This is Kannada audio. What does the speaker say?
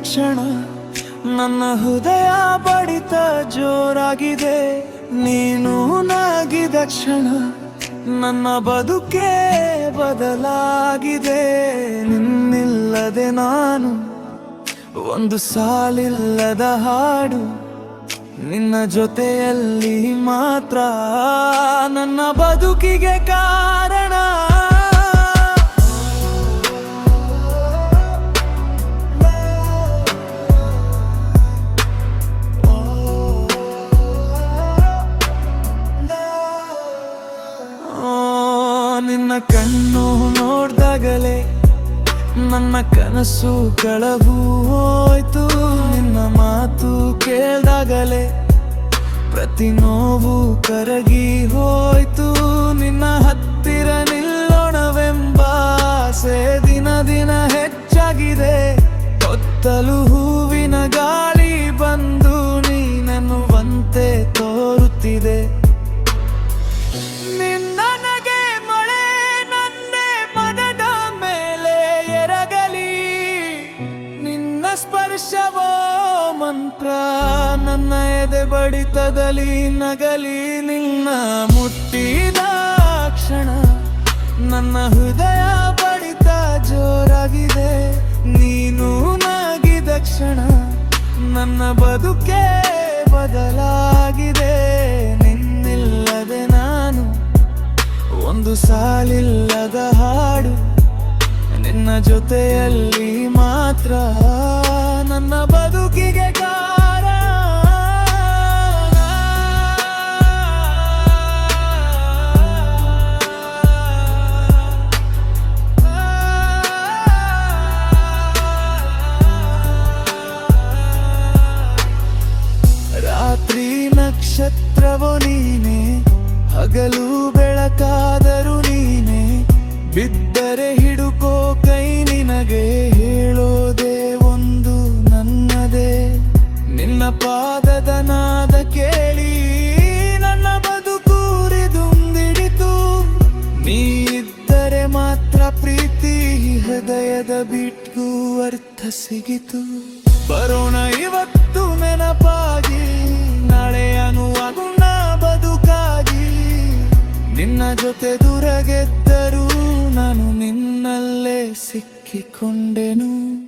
ಕ್ಷಣ ನನ್ನ ಹೃದಯ ಬಡಿತ ಜೋರಾಗಿದೆ. ನೀನು ನಗಿದ ಕ್ಷಣ ನನ್ನ ಬದುಕೇ ಬದಲಾಗಿದೆ. ನಿನ್ನಿಲ್ಲದೆ ನಾನು ಒಂದು ಸಾಲಿಲ್ಲದ ಹಾಡು. ನಿನ್ನ ಜೊತೆಯಲ್ಲಿ ಮಾತ್ರ ನನ್ನ ಬದುಕಿಗೆ ಕಾರಣ. ನೋಡ್ದಾಗಲೇ ನನ್ನ ಕನಸು ಕಳವು ಹೋಯ್ತು. ನಿನ್ನ ಮಾತು ಕೇಳ್ದಾಗಲೇ ಪ್ರತಿ ನೋವು ಕರಗಿ ಹೋಯ್ತು. ನಿನ್ನ ಹತ್ತಿರ ನಿಲ್ಲೋಣವೆಂಬ ಆಸೆ ದಿನ ದಿನ ಹೆಚ್ಚಾಗಿದೆ. ಹೊತ್ತಲು ಮಂತ್ರ ನನ್ನ ಎದೆ ಬಡಿತದಲ್ಲಿ ನಗಲಿ ನಿನ್ನ ಮುಟ್ಟಿದ ಕ್ಷಣ. ನನ್ನ ಹೃದಯ ಬಡಿತ ಜೋರಾಗಿದೆ, ನೀನು ನಗಿದ ಕ್ಷಣ. ನನ್ನ ಬದುಕೆ ಬದಲಾಗಿದೆ, ನಿನ್ನಿಲ್ಲದೆ ನಾನು. ಒಂದು ಸಾಲಿಲ್ಲದ ಹಾಡು, ನಿನ್ನ ಜೊತೆಯಲ್ಲಿ ಮಾತ್ರ. ನನ್ನ ಬದುಕಿಗೆ ನಕ್ಷತ್ರವೋ ನೀನೆ ಹಗಲು ಬೆಳಕಾದರೂ ನೀನೆ ಬಿದ್ದರೆ ನಾದ ಕೇಳಿ ನನ್ನ ಬದುಕೂರಿದುಂದಿಡಿತು ನೀ ಇದ್ದರೆ ಮಾತ್ರ ಪ್ರೀತಿ, ಹೃದಯದ ಬಿಟ್ಗೂ ಅರ್ಥ ಸಿಗಿತು. ಬರೋಣ ಇವತ್ತು ನೆನಪಾಗಿ, ನಾಳೆ ಅನುವಾಗುಣ ಬದುಕಾಗಿ. ನಿನ್ನ ಜೊತೆ ದೂರ ಗೆದ್ದರೂ ನಾನು ನಿನ್ನಲ್ಲೇ ಸಿಕ್ಕಿಕೊಂಡೆನು.